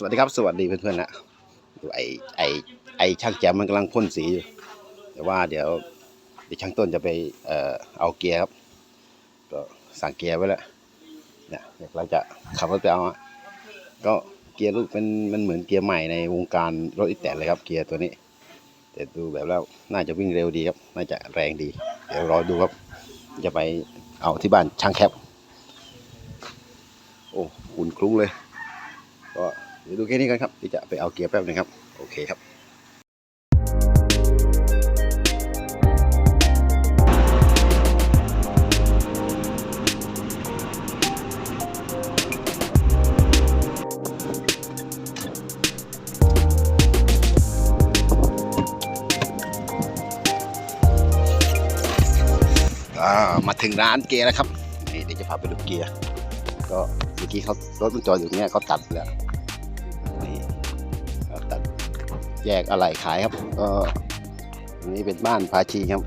สวัสดีครับสวัสดีเพื่อนๆนะดูไอไอไอช่างแจมมันกำลังพ่นสีอยู่แต่ว่าเดี๋ยวเดี๋ยวช่างต้นจะไปเอ่อเอาเกียร์ครับก็สั่งเกียร์ไว้แล้วเนี่ยเดี๋ยวเราจะขับรถไปเอาก็เกียร์ลูกเป็นมันเหมือนเกียร์ใหม่ในวงการรถอีแตนเลยครับเกียร์ตัวนี้ แต่ดูแบบแล้วน่าจะวิ่งเร็วดีครับน่าจะแรงดี เดี๋ยวรอดูครับ จะไปเอาที่บ้านช่างแคปโอ้หุ่นคลุ้งเลยก็ ดี๋ยวดูแค่นี้กันครับเดี๋ยวจะไปเอาเกียร์แป๊บนึงครับ โอเคครับอ่ามาถึงร้านเกียร์แล้วครับนี่เดี๋ยวจะพาไปดูเกียร์ ก็เมื่อกี้เขารถมันจอดอยู่เนี่ยเขาตัดแล้ว แยกอะไหล่ขายครับ ก็อันนี้เป็นบ้านพาชีครับ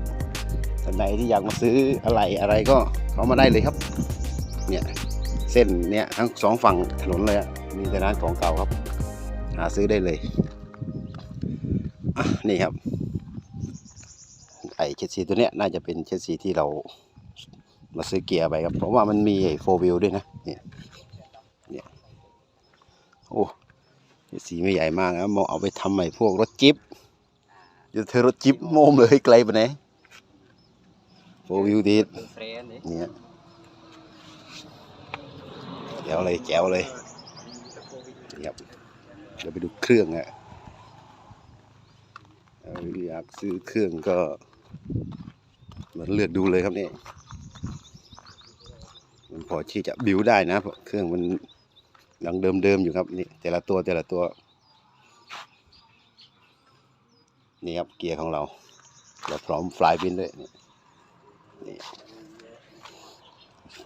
ท่านใดที่อยากมาซื้ออะไหล่อะไรก็เขามาได้เลยครับ เนี่ยเส้นเนี่ยทั้งสองฝั่งถนนเลยมีแต่ร้านของเก่าครับ หาซื้อได้เลยนี่ครับ ไอเชสซีตัวเนี้ยน่าจะเป็นเชสซีที่เรามาซื้อเกียร์ไปครับ เพราะว่ามันมีโฟวิลด้วยนะ เนี่ย เนี่ย โอ้ สซีไม่ใหญ่มากนะมองเอาไปทำใหม่พวกรถจิ๊บเดี๋ยวเธอรถจิ๊บโมมเลยไกลไปไหนโฟวิลดีดเฟรนนี่เนี่ยแจ๋วเลยแจ๋วเลยนี่ครับเดี๋ยวไปดูเครื่องอะเอาอยากซื้อเครื่องก็มาเลือกดูเลยครับนี่มันพอที่จะบิวได้นะเพราะเครื่องมัน ยังเดิมๆอยู่ครับนี่แต่ละตัวแต่ละตัว นี่ครับเกียร์ของเราเราพร้อมฟลายบินด้วยนี่นี่โฟ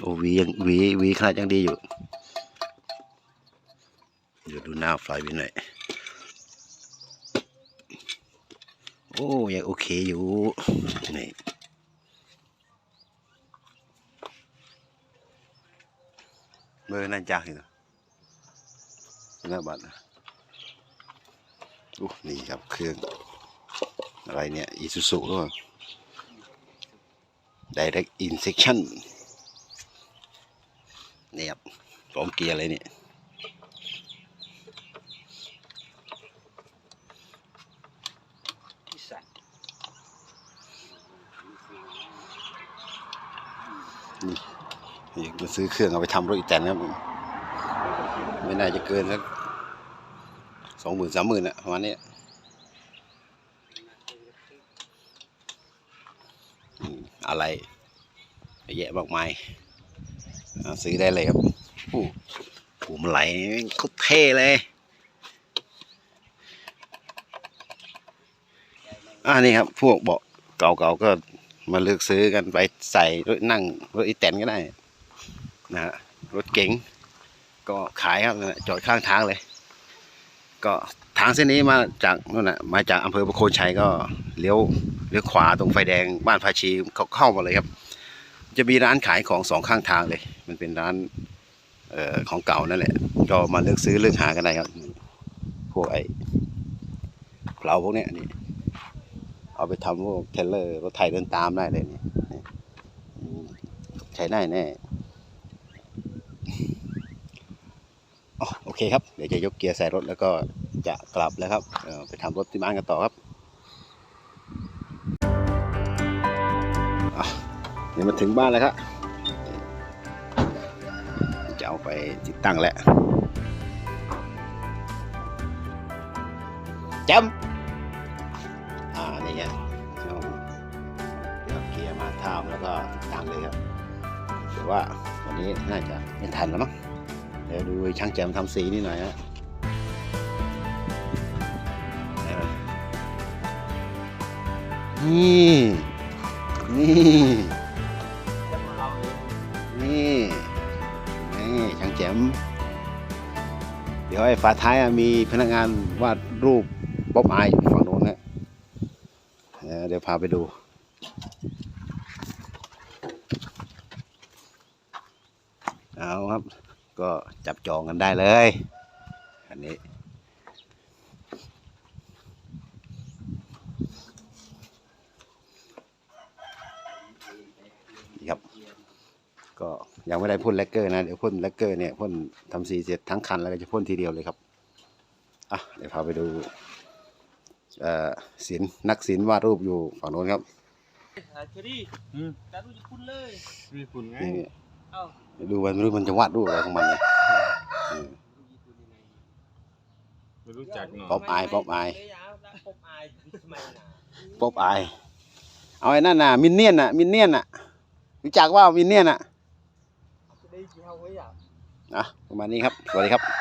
โอ้วียังวีวีขนาดยังดีอยู่เดี๋ยวดูหน้าไฟไปหน่อยโอ้ยังโอเคอยู่นี่เบอร์น่าจักอยู่นะหน้าบัตรนะโอ้นี่ครับเครื่อง อะไรเนี่ยอีซูซูหรือเปล่า direct injection นี่ครับพร้อมเกียร์เลยนี่ยที่สัตว์อยากจะซื้อเครื่องเอาไปทำรถอีแตนครับไม่น่าจะเกินสักสองหมื่นสามหมื่นอะประมาณนี้อะไรเยอะแยะมากมาย ซื้อได้เลยครับโอ้โหมันไหลนี่โคตรเท่เลยอ่านี่ครับ พวกเบาะเก่าๆก็มาเลือกซื้อกันไปใส่รถนั่งรถอีแตนก็ได้นะฮะรถเก๋งก็ขายครับจอดข้างทางเลย ก็ทางเส้นนี้มาจากนู่นนะมาจากอำเภอประโคนชัยก็เลี้ยวเลี้ยวขวาตรงไฟแดงบ้านภาชีเขาเข้ามาเลยครับ จะมีร้านขายของสองข้างทางเลย มันเป็นร้านเอ่อของเก่านั่นแหละ ก็มาเลือกซื้อเลือกหากันได้ครับ พวกไอ้เพลาพวกเนี้ยนี่ เอาไปทำพวกเทเลอร์รถไถเดินตามได้เลยนี่นี่อืมใช้ได้แน่โอเคครับ เดี๋ยวจะยกเกียร์ใส่รถแล้วก็จะกลับแล้วครับไปทำรถที่บ้านกันต่อครับ เดี๋ยวมาถึงบ้านแล้วครับจะเอาไปติดตั้งแล้วจำอ่า นี่ไงเอาเดี๋ยวเอาเกียร์มาทำแล้วก็ติดตั้งเลยครับแต่ว่าวันนี้น่าจะไม่ทันแล้วมั้งเดี๋ยวดูช่างแจมทำสีนี่หน่อยฮะไหนะนี่ นี่ ม เดี๋ยวไอ้ฝาท้ายมีพนักงานวาดรูปบ๊อบอายอยู่ฝั่งโน้นนะเออเดี๋ยวพาไปดูเอาครับ ก็จับจองกันได้เลย อันนี้นี่ครับ ก็ ยังไม่ได้พ่นแลกเกอร์นะ เดี๋ยวพ่นแลกเกอร์เนี่ยพ่นทำสีเสร็จทั้งคันแล้วก็จะพ่นทีเดียวเลยครับอะเดี๋ยวพาไปดูเอ่อศิลป์นักศิลป์วาดรูปอยู่ฝั่งโน้นครับหาเชอรี่อืมการรู้จะคุ้นเลยญี่ปุ่นไงนี่เอ้าเดี๋ยวดูมันไม่รู้มันจะวาดรูปอะไรของมันเนี่ยเออไม่รู้จักเนาะป๊อปอายป๊อปอายเดี๋วเอาละป๊อปอายทำไมนะป๊อบอายเอาไอ้นั่นน่ะมินเนี่ยนน่ะมินเนี่ยนน่ะรู้จักว่ามินเนี่ยนน่ะ จะได้กี่เท่าไว้อะอะประมาณนี้ครับ สวัสดีครับ